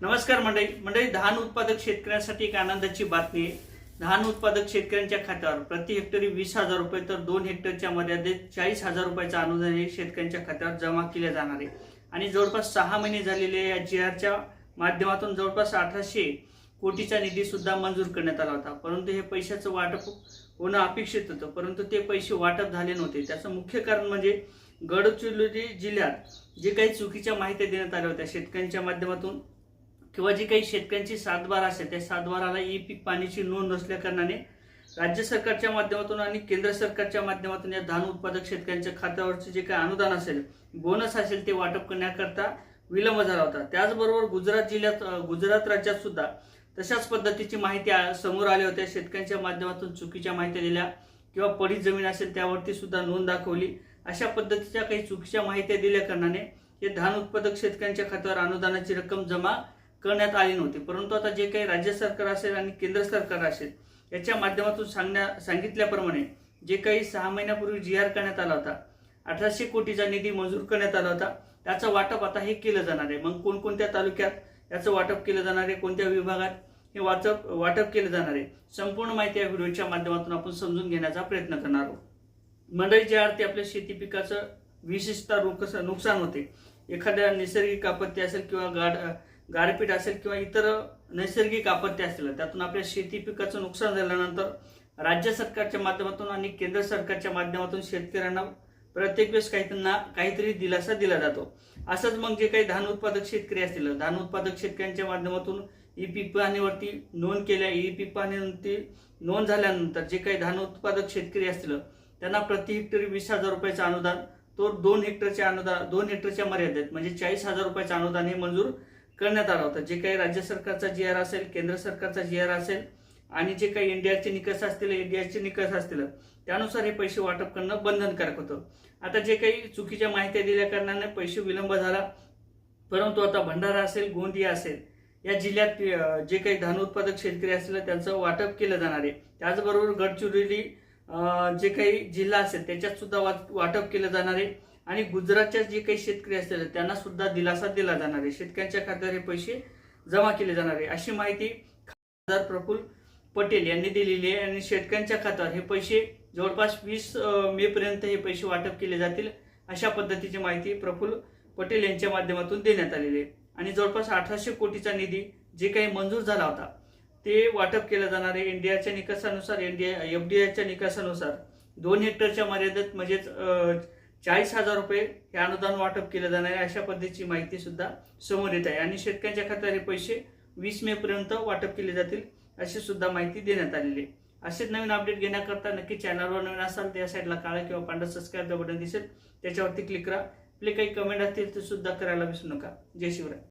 नमस्कार मंडळी. मंडळी धान उत्पादक शेतकऱ्यांसाठी एक आनंदाची बातमी आहे. धान उत्पादक शेतकऱ्यांच्या खात्यावर प्रति हेक्टरी वीस हजार रुपये तर दोन हेक्टरच्या मर्यादेत चाळीस हजार रुपयाचं अनुदान हे शेतकऱ्यांच्या खात्यावर जमा केले जाणार आहे. आणि जवळपास सहा महिने झालेले या जी आरच्या माध्यमातून जवळपास अठराशे कोटीचा निधी सुद्धा मंजूर करण्यात आला होता. परंतु हे पैशाचं वाटप होणं अपेक्षित होतं. परंतु ते पैसे वाटप झाले नव्हते. त्याचं मुख्य कारण म्हणजे गडचिरोली जिल्ह्यात जे काही चुकीच्या माहिती देण्यात आल्या होत्या शेतकऱ्यांच्या माध्यमातून किंवा जी काही शेतकऱ्यांची सातबार असेल त्या सातबाराला ई पीक पाण्याची नोंद नसल्या कारणाने राज्य सरकारच्या माध्यमातून आणि केंद्र सरकारच्या माध्यमातून या धान उत्पादक शेतकऱ्यांच्या खात्यावरचे जे काही अनुदान असेल बोनस असेल ते वाटप करण्याकरता विलंब झाला होता. त्याचबरोबर गुजरात जिल्ह्यात गुजरात राज्यात सुद्धा तशाच पद्धतीची माहिती समोर आल्या होत्या. शेतकऱ्यांच्या माध्यमातून चुकीच्या माहिती दिल्या किंवा पडीत जमीन असेल त्यावरती सुद्धा नोंद दाखवली. अशा पद्धतीच्या काही चुकीच्या माहिती दिल्या कारणाने हे धान उत्पादक शेतकऱ्यांच्या खात्यावर अनुदानाची रक्कम जमा करण्यात आली नव्हती. परंतु आता जे काही राज्य सरकार असेल आणि केंद्र सरकार असेल याच्या माध्यमातून सांगण्या सांगितल्याप्रमाणे जे काही सहा महिन्यापूर्वी जी आर करण्यात आला होता अठराशे कोटीचा निधी मंजूर करण्यात आला होता त्याचं वाटप आता हे केलं जाणार आहे. मग कोणकोणत्या तालुक्यात याचं वाटप केलं जाणार आहे? कोणत्या विभागात हे वाटप वाटप केलं जाणार आहे? संपूर्ण माहिती या व्हिडिओच्या माध्यमातून आपण समजून घेण्याचा प्रयत्न करणार आहोत. मंडळी ज्या अर्थी आपल्या शेती पिकाचं विशेषतः नुकसान होते. एखाद्या नैसर्गिक आपत्ती असेल किंवा गाड गारपीट असेल किंवा इतर नैसर्गिक आपत्ती असतील त्यातून आपल्या शेती पिकाचं नुकसान झाल्यानंतर राज्य सरकारच्या माध्यमातून आणि केंद्र सरकारच्या माध्यमातून शेतकऱ्यांना प्रत्येक वेळेस काही त्यांना काहीतरी दिलासा दिला जातो. असंच मग जे काही धान उत्पादक शेतकरी असतील धान उत्पादक शेतकऱ्यांच्या माध्यमातून ई पीक पाहणीवरती नोंद केल्या ई पीक पाहणीवरती नोंद झाल्यानंतर जे काही धान उत्पादक शेतकरी असतील त्यांना प्रति हेक्टरी वीस हजार रुपयाचं अनुदान तो दोन हेक्टरच्या अनुदान दोन हेक्टरच्या मर्यादेत म्हणजे चाळीस हजार रुपयाचं अनुदान हे मंजूर करण्यात आलं होतं. जे काही राज्य सरकारचा जी आर असेल केंद्र सरकारचा जी आर असेल आणि जे काही इंडियाचे निकष असतील इंडियाचे निकष असतील त्यानुसार हे पैसे वाटप करणं बंधनकारक होतं. आता जे काही चुकीच्या माहिती दिल्या कारणाने पैसे विलंब झाला. परंतु आता भंडारा असेल गोंदिया असेल या जिल्ह्यात जे काही धान उत्पादक शेतकरी असतील त्यांचं वाटप केलं जाणार आहे. त्याचबरोबर गडचिरोली जे काही जिल्हा असेल त्याच्यात सुद्धा वाट- वाटप केलं जाणार आहे. आणि गुजरातच्या जे काही शेतकरी असतील त्यांना सुद्धा दिलासा दिला जाणार आहे. शेतकऱ्यांच्या खात्यावर हे पैसे जमा केले जाणार आहे. अशी माहिती खासदार प्रफुल्ल पटेल यांनी दिलेली आहे आणि शेतकऱ्यांच्या खात्यावर हे पैसे जवळपास वीस मे पर्यंत हे पैसे वाटप केले जातील अशा पद्धतीची माहिती प्रफुल्ल पटेल यांच्या माध्यमातून देण्यात आलेली आहे. आणि जवळपास अठराशे कोटीचा निधी जे काही मंजूर झाला होता ते वाटप केलं जाणार आहे. एनडीआरच्या निकषानुसार एनडीआय एफ डी आयच्या निकषानुसार दोन हेक्टरच्या मर्यादेत म्हणजेच चाळीस हजार रुपये हे अनुदान वाटप केलं जाणार आहे. अशा पद्धतीची माहिती सुद्धा समोर येत आहे. आणि शेतकऱ्यांच्या खात्यावर हे पैसे वीस मे पर्यंत वाटप केले जातील अशी सुद्धा माहिती देण्यात आलेली आहे. असेच नवीन अपडेट घेण्याकरता नक्की चॅनलवर नवीन असाल त्या साईडला काळा किंवा पांढरा सबस्क्राईब बटन दिसेल. त्याच्यावरती क्लिक करा. आपले काही कमेंट असतील ते सुद्धा करायला विसरू नका. जय शिवराय.